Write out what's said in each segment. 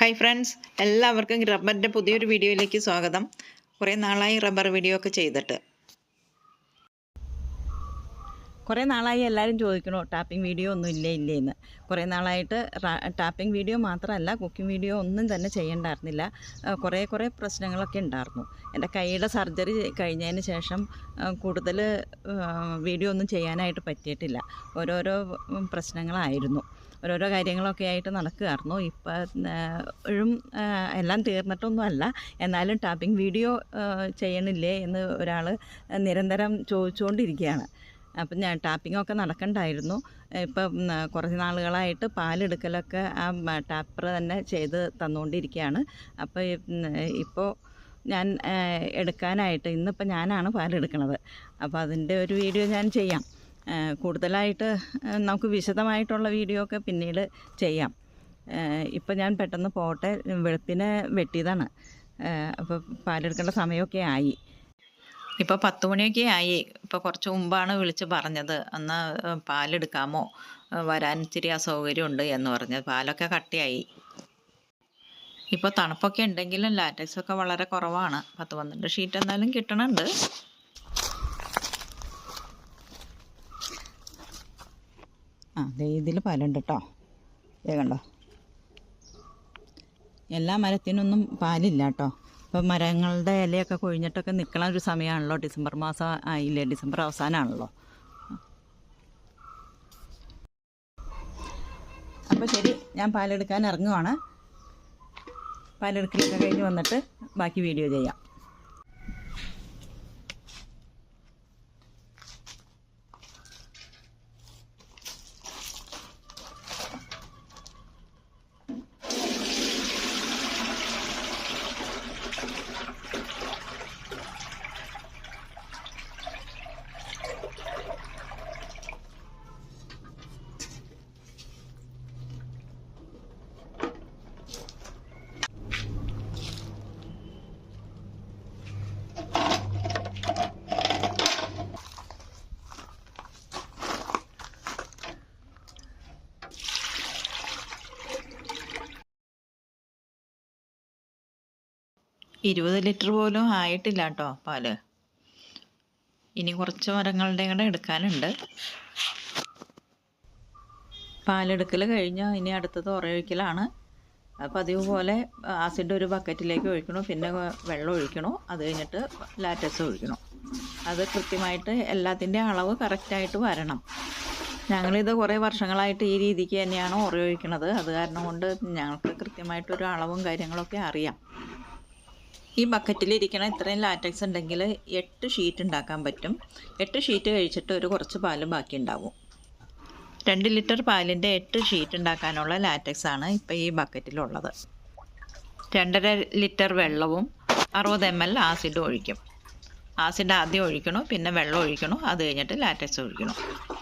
Hi friends എല്ലാവർക്കും റബ്ബറിന്റെ പുതിയൊരു വീഡിയോയിലേക്ക് സ്വാഗതം. കുറേ നാളായി റബ്ബർ വീഡിയോ ഒക്കെ ചെയ്തിട്ട്. കുറേ നാളായി എല്ലാവരും ചോദിക്കണു ടാപ്പിംഗ് വീഡിയോ ഒന്നും ഇല്ലേ ഇല്ലേ എന്ന്. കുറേ നാളായിട്ട് ടാപ്പിംഗ് വീഡിയോ മാത്രമല്ല കുക്കിംഗ് വീഡിയോ ഒന്നും തന്നെ ചെയ്യണ്ടായിരുന്നില്ല. കുറേ കുറേ പ്രശ്നങ്ങളൊക്കെ ഉണ്ടായിരുന്നു. എന്റെ കൈയുടെ സർജറി കഴിഞ്ഞതിന് ശേഷം കൂടുതൽ വീഡിയോ ഒന്നും ചെയ്യാനായിട്ട് പറ്റിയിട്ടില്ല. ഓരോരോ പ്രശ്നങ്ങളായിരുന്നു. ഓരോരോ കാര്യങ്ങളൊക്കെ ആയിട്ട് നടക്കുകയായിരുന്നു ഇപ്പോഴും എല്ലാം തീർന്നിട്ടൊന്നുമല്ല. എന്നാലും ടാപ്പിംഗ് വീഡിയോ ചെയ്യണില്ലേ എന്ന് ഒരാൾ നിരന്തരം ചോദിച്ചുകൊണ്ടിരിക്കുകയാണ്. അപ്പം ഞാൻ ടാപ്പിംഗ് ഒക്കെ നടക്കണ്ടായിരുന്നു. ഇപ്പം കുറച്ച് നാളുകളായിട്ട് പാലെടുക്കലൊക്കെ ആ ടാപ്പർ തന്നെ ചെയ്ത് തന്നുകൊണ്ടിരിക്കുകയാണ് അപ്പോൾ ഇപ്പോൾ ഞാൻ എടുക്കാനായിട്ട് ഇന്നിപ്പോൾ ഞാനാണ് പാലെടുക്കണത്. അപ്പോൾ അതിന്റെ ഒരു വീഡിയോ ഞാൻ ചെയ്യാം. കൂടുതലായിട്ട് നമുക്ക് വിശദമായിട്ടുള്ള വീഡിയോ ഒക്കെ പിന്നീട് ചെയ്യാം. ഇപ്പം ഞാൻ പെട്ടെന്ന് പോട്ടെ വെളുപ്പിനെ വെട്ടിയതാണ്. അപ്പോൾ പാലെടുക്കേണ്ട സമയമൊക്കെ ആയി. ഇപ്പോൾ പത്ത് മണിയൊക്കെ ആയി. ഇപ്പോൾ കുറച്ച് മുമ്പാണ് വിളിച്ച് പറഞ്ഞത്. അന്ന് പാലെടുക്കാമോ? വരാൻ ഇച്ചിരി അസൗകര്യമുണ്ട് എന്ന് പറഞ്ഞ്. പാലൊക്കെ കട്ടിയായി. ഇപ്പോൾ തണുപ്പൊക്കെ ഉണ്ടെങ്കിലും ലാറ്റക്സ് ഒക്കെ വളരെ കുറവാണ്. പത്ത് പന്ത്രണ്ട് ഷീറ്റ് എന്നാലും കിട്ടണുണ്ട്. ആ ഇതിൽ പാലുണ്ട് കേട്ടോ ദേ കണ്ടോ? എല്ലാ മരത്തിനൊന്നും പാലില്ല കേട്ടോ ഇപ്പം മരങ്ങളുടെ ഇലയൊക്കെ കൊഴിഞ്ഞിട്ടൊക്കെ നിൽക്കണ ഒരു സമയമാണല്ലോ ഡിസംബർ മാസം ആയില്ലേ? ഡിസംബർ അവസാനമാണല്ലോ അപ്പോൾ ശരി ഞാൻ പാലെടുക്കാൻ ഇറങ്ങുവാണ്. പാലെടുക്കലൊക്കെ കഴിഞ്ഞ് വന്നിട്ട് ബാക്കി വീഡിയോ ചെയ്യാം. ഇരുപത് ലിറ്റർ പോലും ആയിട്ടില്ല കേട്ടോ പാൽ. ഇനി കുറച്ച് മരങ്ങളുടെ കൂടെ എടുക്കാനുണ്ട്. പാലെടുക്കൽ കഴിഞ്ഞ്. ഇനി അടുത്തത് ഉറയൊഴിക്കലാണ് പതിവ് പോലെ ആസിഡ് ഒരു ബക്കറ്റിലേക്ക് ഒഴിക്കണം. പിന്നെ വെള്ളം ഒഴിക്കണം. അത് കഴിഞ്ഞിട്ട് ലാറ്റസ് ഒഴിക്കണം. അത് കൃത്യമായിട്ട് എല്ലാത്തിന്റെ അളവ് കറക്റ്റായിട്ട് വരണം. ഞങ്ങളിത് കുറേ വർഷങ്ങളായിട്ട് ഈ രീതിക്ക് തന്നെയാണ് ഉറയൊഴിക്കണത് അത് കാരണം കൊണ്ട് ഞങ്ങൾക്ക് കൃത്യമായിട്ടൊരു അളവും കാര്യങ്ങളൊക്കെ അറിയാം. ഈ ബക്കറ്റിലിരിക്കണ ഇത്രയും ലാറ്റക്സ് ഉണ്ടെങ്കിൽ എട്ട് ഷീറ്റ് ഉണ്ടാക്കാൻ പറ്റും. എട്ട് ഷീറ്റ് കഴിച്ചിട്ട് ഒരു കുറച്ച് പാൽ ബാക്കി ഉണ്ടാവും രണ്ട് ലിറ്റർ പാലിന്റെ എട്ട് ഷീറ്റ് ഉണ്ടാക്കാനുള്ള ലാറ്റക്സ് ആണ് ഇപ്പോൾ ഈ ബക്കറ്റിലുള്ളത്. രണ്ടര ലിറ്റർ വെള്ളവും അറുപത് എം എൽ ആസിഡ് ഒഴിക്കും. ആസിഡ് ആദ്യം ഒഴിക്കണം പിന്നെ വെള്ളം ഒഴിക്കണം അത് കഴിഞ്ഞിട്ട് ലാറ്റക്സ് ഒഴിക്കണം.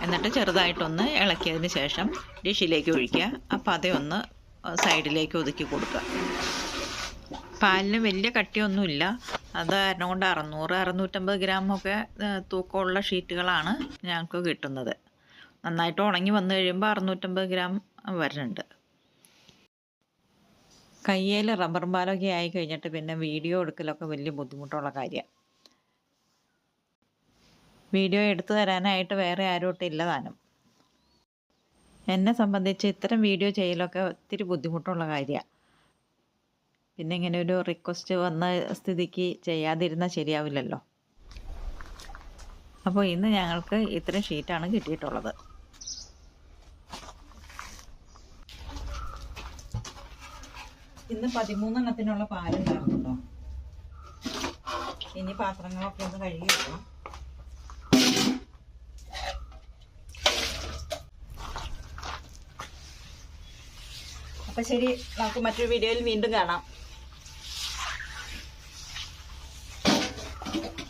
എന്നിട്ട് ചെറുതായിട്ടൊന്ന് ഇളക്കിയതിന് ശേഷം ഡിഷിലേക്ക് ഒഴിക്കുക. അപ്പോൾ അതേ ഒന്ന് സൈഡിലേക്ക് ഒതുക്കി കൊടുക്കുക. പാലിന് വലിയ കട്ടിയൊന്നുമില്ല. അത് കാരണം കൊണ്ട് അറുന്നൂറ് അറുന്നൂറ്റമ്പത് ഗ്രാമൊക്കെ തൂക്കമുള്ള ഷീറ്റുകളാണ് ഞങ്ങൾക്ക് കിട്ടുന്നത്. നന്നായിട്ട് ഉണങ്ങി വന്നു കഴിയുമ്പോൾ അറുന്നൂറ്റമ്പത് ഗ്രാം വരുന്നുണ്ട്. കയ്യിൽ റബ്ബർ ബാലൊക്കെ ആയി കഴിഞ്ഞിട്ട് പിന്നെ വീഡിയോ എടുക്കലൊക്കെ വലിയ ബുദ്ധിമുട്ടുള്ള കാര്യമാണ് വീഡിയോ എടുത്തു തരാനായിട്ട് വേറെ ആരോട്ടും ഇല്ല താനും. എന്നെ സംബന്ധിച്ച് ഇത്തരം വീഡിയോ ചെയ്യലൊക്കെ ഒത്തിരി ബുദ്ധിമുട്ടുള്ള കാര്യമാണ് പിന്നെ ഇങ്ങനെ ഒരു റിക്വസ്റ്റ് വന്ന സ്ഥിതിക്ക് ചെയ്യാതിരുന്നാൽ ശരിയാവില്ലല്ലോ. അപ്പോൾ ഇന്ന് ഞങ്ങൾക്ക് ഇത്രയും ഷീറ്റാണ് കിട്ടിയിട്ടുള്ളത്. ഇന്ന് പതിമൂന്നെണ്ണത്തിനുള്ള പാലുണ്ടായിരുന്നു കേട്ടോ ഇനി പാത്രങ്ങളൊക്കെ ഒന്ന് കഴുകി വെക്കാം അപ്പം ശരി നമുക്ക് മറ്റൊരു വീഡിയോയിൽ വീണ്ടും കാണാം. you